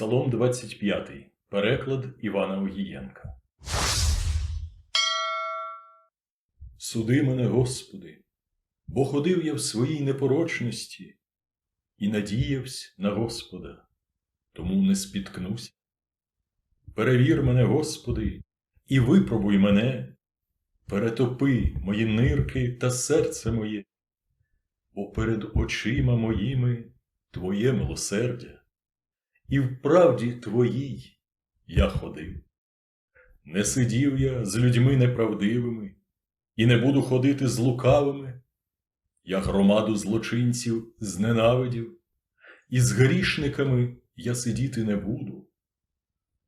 Псалом 25. Переклад Івана Огієнка. Суди мене, Господи, бо ходив я в своїй непорочності і надіявся на Господа, тому не спіткнуся. Перевір мене, Господи, і випробуй мене, перетопи мої нирки та серце моє, бо перед очима моїми Твоє милосердя, і в правді Твоїй я ходив. Не сидів я з людьми неправдивими, і не буду ходити з лукавими. Я громаду злочинців зненавидів, і з грішниками я сидіти не буду.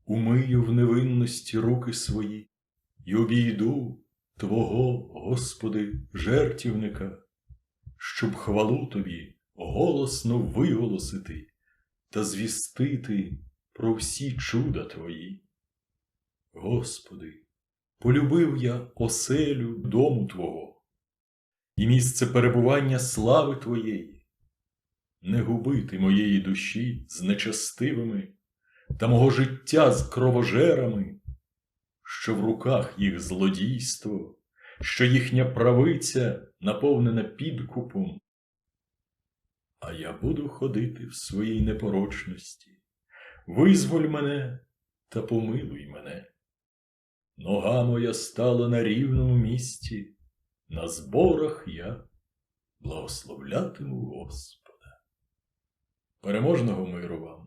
Умию в невинності руки свої і обійду Твого, Господи, жертівника, щоб хвалу Тобі голосно виголосити та звістити про всі чуда Твої. Господи, полюбив я оселю дому Твого і місце перебування слави Твоєї, не губити моєї душі з нечестивими та мого життя з кровожерами, що в руках їх злодійство, що їхня правиця наповнена підкупом. Я буду ходити в своїй непорочності. Визволь мене та помилуй мене. Нога моя стала на рівному місці, на зборах я благословлятиму Господа. Переможного миру вам!